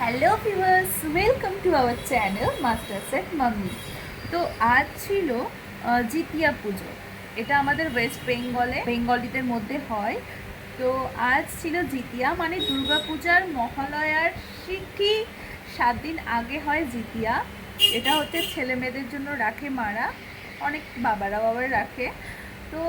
Hello viewers welcome to our channel master set mummy তো আজ ছিল জিতিয়া পুজো। এটা আমাদের ওয়েস্ট বেঙ্গলে বেঙ্গলিদের মধ্যে হয়। তো আজ ছিল জিতিয়া মানে দুর্গাপূজার মহালয়ার ঠিক সাত দিন আগে হয় জিতিয়া। এটা হচ্ছে ছেলে মেয়েদের জন্য রাখে মারা। অনেক বাবারা বাবার রাখে। তো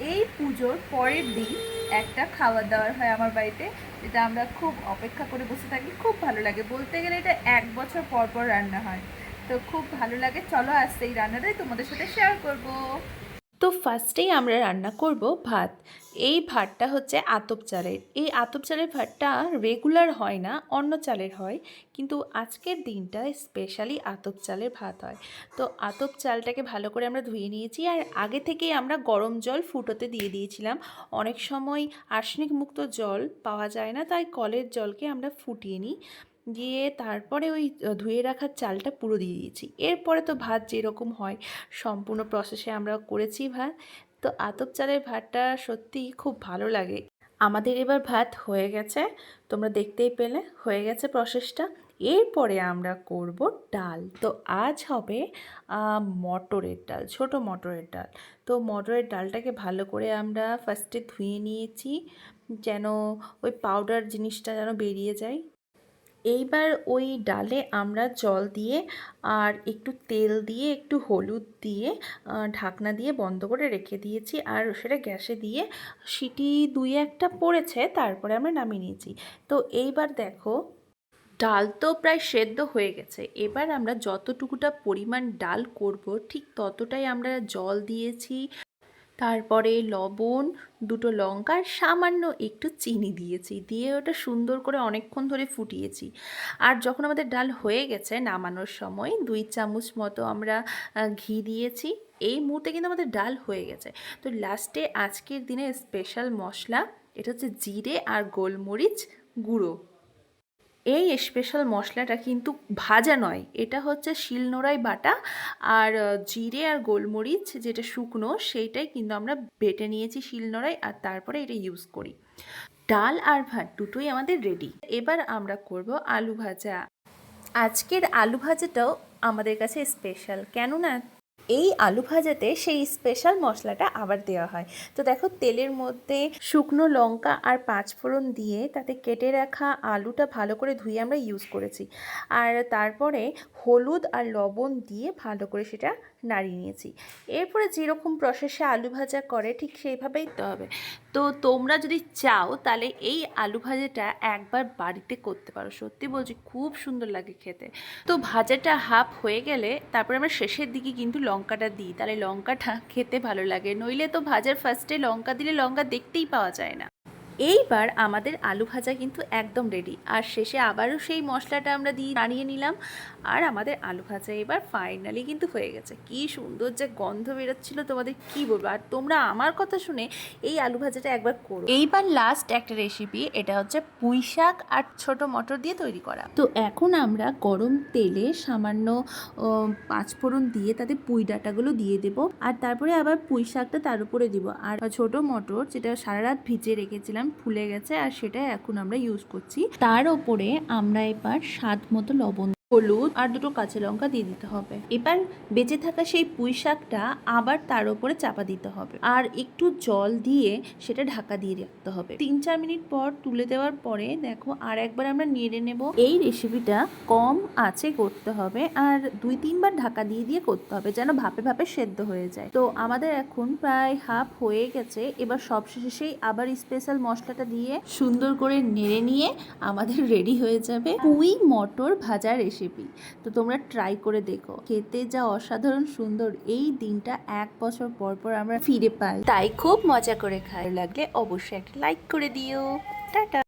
এই পুজোর পরের দিন একটা খাওয়া দাওয়ার হয় আমার বাড়িতে, যেটা আমরা খুব অপেক্ষা করে বসে থাকি। খুব ভালো লাগে। বলতে গেলে এটা এক বছর পর পর রান্না হয়। তো খুব ভালো লাগে। চলো আসতে এই রান্নাটাই তোমাদের সাথে শেয়ার করব। তো ফার্স্টেই আমরা রান্না করব ভাত। এই ভাতটা হচ্ছে আতপ চালের। এই আতপ চালের ভাতটা রেগুলার হয় না, অন্য চালের হয়। কিন্তু আজকের দিনটা স্পেশালি আতপ চালের ভাত হয়। তো আতপ চালটাকে ভালো করে আমরা ধুয়ে নিয়েছি আর আগে থেকেই আমরা গরম জল ফুটোতে দিয়ে দিয়েছিলাম। অনেক সময় আর্সেনিক মুক্ত জল পাওয়া যায় না, তাই কলের জলকে আমরা ফুটিয়ে নিই। দিয়ে তারপরে ওই ধুয়ে রাখার চালটা পুরো দিয়ে দিয়েছি। এরপরে তো ভাত যেরকম হয়, সম্পূর্ণ প্রসেসে আমরা করেছি ভাত। তো আতপ চালের ভাতটা সত্যিই খুব ভালো লাগে। আমাদের এবার ভাত হয়ে গেছে, তোমরা দেখতেই পেলে, হয়ে গেছে প্রসেসটা এরপরে আমরা করব ডাল। তো আজ হবে মটরের ডাল, ছোট মটরের ডাল। তো মটরের ডালটাকে ভালো করে আমরা ফার্স্টে ধুয়ে নিয়েছি, যেন ওই পাউডার জিনিসটা যেন বেরিয়ে যায়। এইবার ওই ডালে আমরা জল দিয়ে আর একটু তেল দিয়ে, একটু হলুদ দিয়ে ঢাকনা দিয়ে বন্ধ করে রেখে দিয়েছি। আর সেটা গ্যাসে দিয়ে সিটি দুই একটা পড়েছে, তারপরে আমরা নামিয়ে নিয়েছি। তো এইবার দেখো, ডাল তো প্রায় সেদ্ধ হয়ে গেছে। এবার আমরা যতটুকুটা পরিমাণ ডাল করব, ঠিক ততটাই আমরা জল দিয়েছি। তারপরে লবণ, দুটো লঙ্কা আর সামান্য একটু চিনি দিয়েছি। দিয়ে ওটা সুন্দর করে অনেকক্ষণ ধরে ফুটিয়েছি। আর যখন আমাদের ডাল হয়ে গেছে নামানোর সময়, দুই চামচ মতো আমরা ঘি দিয়েছি। এই মুহূর্তে কিন্তু আমাদের ডাল হয়ে গেছে। তো লাস্টে আজকের দিনে স্পেশাল মশলা, এটা হচ্ছে জিরে আর গোলমরিচ গুঁড়ো। এই স্পেশাল মশলাটা কিন্তু ভাজা নয়। এটা হচ্ছে শিলনোড়ায় বাটা আর জিরে আর গোলমরিচ যেটা শুকনো সেইটাই কিন্তু আমরা বেটে নিয়েছি শিলনোড়াই আর তারপরে এটা ইউজ করি। ডাল আর ভাত দুটোই আমাদের রেডি এবার আমরা করব আলু ভাজা। আজকের আলু ভাজাটাও আমাদের কাছে স্পেশাল কেননা এই আলু ভাজাতে সেই স্পেশাল মশলাটা আবার দেওয়া হয়। তো দেখো তেলের মধ্যে শুকনো লঙ্কা আর পাঁচফোড়ন দিয়ে তাতে কেটে রাখা আলুটা ভালো করে ধুয়ে আমরা ইউজ করেছি। আর তারপরে হলুদ আর লবণ দিয়ে ভালো করে সেটা নাড়িয়ে নিয়েছি। এরপরে যেরকম প্রসেসে আলু ভাজা করে ঠিক সেইভাবেই দিতে হবে। তো তোমরা যদি চাও তাহলে এই আলু ভাজাটা একবার বাড়িতে করতে পারো। সত্যি বলছি, খুব সুন্দর লাগে খেতে। তো ভাজাটা হাফ হয়ে গেলে তারপরে আমরা শেষের দিকে কিন্তু লঙ্কাটা দিই। তাহলে লঙ্কাটা খেতে ভালো লাগে। নইলে তো ভাজার ফার্স্টে লঙ্কা দিলে লঙ্কা দেখতেই পাওয়া যায় না। এইবার আমাদের আলু ভাজা কিন্তু একদম রেডি আর শেষে আবারও সেই মশলাটা আমরা দিয়ে নাড়িয়ে নিলাম। আর আমাদের আলু ভাজা এবার ফাইনালি কিন্তু হয়ে গেছে। কি সুন্দর যে গন্ধ বেরোচ্ছিল তোমাদের, কি বলব? আর তোমরা আমার কথা শুনে এই আলু ভাজাটা একবার করো। এইবার লাস্ট একটা রেসিপি এটা হচ্ছে পুঁই শাক আর ছোট মটর দিয়ে তৈরি করা। তো এখন আমরা গরম তেলে সামান্য পাঁচফোড়ন দিয়ে তাতে পুঁই ডাটাগুলো দিয়ে দেব। আর তারপরে আবার পুঁই শাকটা তার উপরে দিব। আর ছোট মটর, যেটা সারা রাত ভিজে রেখেছিলাম ফুলে গেছে আর সেটা এখন আমরা ইউজ করছি। তার ওপরে আমরা এবার স্বাদ মতো লবণ হলুদ আর দুটো কাঁচা লঙ্কা দিয়ে দিতে হবে। এবার বেঁচে থাকা সেই পুঁই শাকটা আবার তার উপরে চাপা দিতে হবে আর একটু জল দিয়ে সেটা ঢাকা দিয়ে রাখতে হবে। তিন চার মিনিট পর তুলে দেওয়ার পরে দেখো আর একবার আমরা নেড়ে নেব। এই রেসিপিটা কম আছে করতে হবে আর দুই তিনবার ঢাকা দিয়ে দিয়ে করতে হবে যেন ভাপে ভাপে সেদ্ধ হয়ে যায়। তো আমাদের এখন প্রায় হাফ হয়ে গেছে। এবার সবশেষে সেই আবার স্পেশাল মশলাটা দিয়ে সুন্দর করে নেড়ে নিয়ে আমাদের রেডি হয়ে যাবে পুঁই মটর ভাজা রেসিপি তো তোমরা ট্রাই করে দেখো। খেতে যা অসাধারণ সুন্দর, এই দিনটা এক বছর পর পর আমরা ফিরে পাই। তাই খুব মজা করে খাই। লাগলে অবশ্যই একটা লাইক করে দিও। টাটা।